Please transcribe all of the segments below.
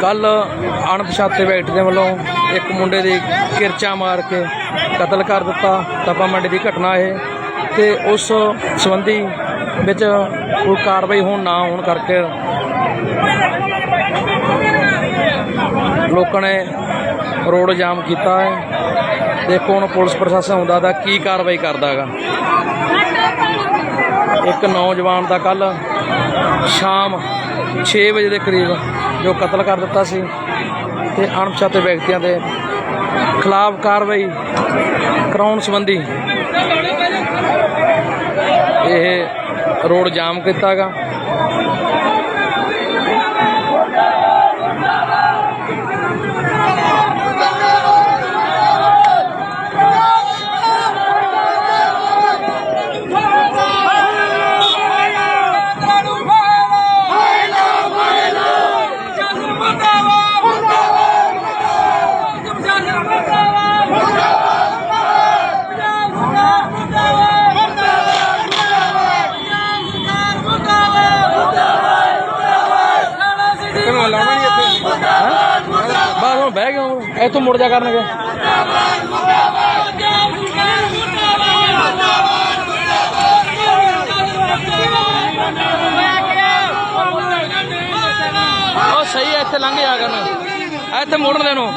ਕੱਲ ਅਣਪਛਾਤੇ ਵਿਅਕਤੀ ਦੇ ਵੱਲੋਂ ਇੱਕ ਮੁੰਡੇ ਦੀ ਕਿਰਚਾ ਮਾਰ ਕੇ ਕਤਲ ਕਰ ਦਿੱਤਾ, ਤਪਾ ਮੰਡੀ ਦੀ ਘਟਨਾ ਇਹ, ਤੇ ਉਸ ਸੰਬੰਧੀ ਵਿੱਚ ਕੋਈ ਕਾਰਵਾਈ ਹੋਣ ਨਾ ਹੋਣ ਕਰਕੇ ਲੋਕਾਂ ਨੇ ਰੋਡ ਜਾਮ ਕੀਤਾ ਹੈ ਦੇਖੋ ਹੁਣ ਪੁਲਿਸ ਪ੍ਰਸ਼ਾਸਨ ਆਉਂਦਾ ਤਾਂ ਕੀ ਕਾਰਵਾਈ ਕਰਦਾ ਹੈਗਾ। ਇੱਕ ਨੌਜਵਾਨ ਦਾ ਕੱਲ ਸ਼ਾਮ 6 ਵਜੇ ਦੇ ਕਰੀਬ ਜੋ ਕਤਲ ਕਰ ਦਿੱਤਾ ਸੀ ਤੇ ਅਣਪਛਾਤੇ ਵਿਅਕਤੀਆਂ ਦੇ ਖਿਲਾਫ ਕਾਰਵਾਈ ਕਰਾਉਣ ਸੰਬੰਧੀ ਇਹ ਰੋਡ ਜਾਮ ਕੀਤਾ ਗਾ ਕਿਵੇਂ ਲਾਉਣਾ ਨਹੀਂ ਇੱਥੇ। ਬਾਹਰ ਹੁਣ ਬਹਿ ਗਿਆ ਇੱਥੋਂ ਮੁੜ ਜਾ ਕਰਨਗੇ। ਉਹ ਸਹੀ ਹੈ ਇੱਥੇ ਲੰਘ ਜਾ ਕਰਨ। ਇੱਥੇ ਮੁੜਨ ਦੇ ਨੂੰ।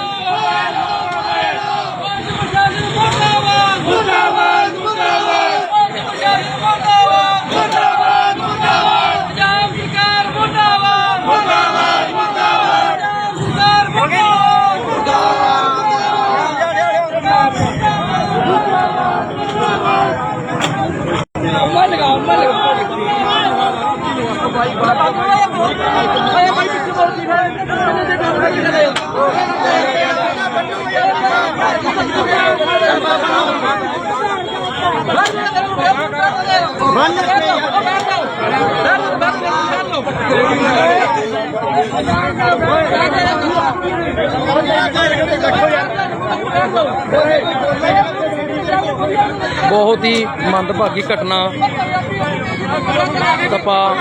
ਬਹੁਤ ਹੀ ਮੰਦਭਾਗੀ ਘਟਨਾ ਤਪਾ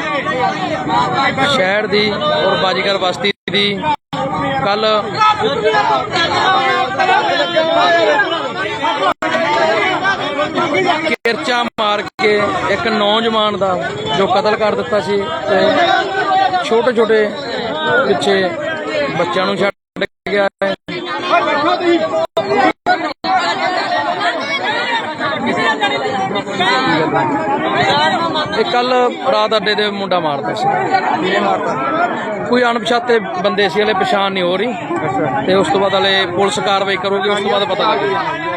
ਸ਼ਹਿਰ ਦੀ ਔਰ ਬਾਜੀਗਰ ਬਸਤੀ ਦੀ ਕੱਲ ਕਿਰਚਾ ਮਾਰ ਕੇ ਇੱਕ ਨੌਜਵਾਨ ਦਾ ਜੋ ਕਤਲ ਕਰ ਦਿੱਤਾ ਸੀ ਤੇ ਛੋਟੇ ਛੋਟੇ ਪਿੱਛੇ ਬੱਚਿਆਂ ਨੂੰ ਛੱਡ ਗਿਆ ਹੈ। ਇਹ ਕੱਲ ਰਾਤ ਅੱਡੇ ਦੇ ਮੁੰਡਾ ਮਾਰਦਾ ਸੀ। ਕਿਹਨੇ ਮਾਰਦਾ ਕੋਈ ਅਣਪਛਾਤੇ ਬੰਦੇ ਸੀ, ਹਲੇ ਪਛਾਣ ਨਹੀਂ ਹੋ ਰਹੀ। ਤੇ ਉਸ ਤੋਂ ਬਾਅਦ ਹਲੇ ਪੁਲਿਸ ਕਾਰਵਾਈ ਕਰੂਗੀ, ਉਸ ਤੋਂ ਬਾਅਦ ਪਤਾ ਲੱਗੇਗਾ ਜਿਹੜੇ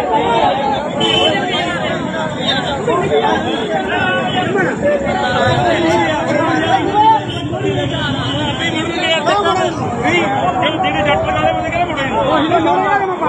no, no, no, no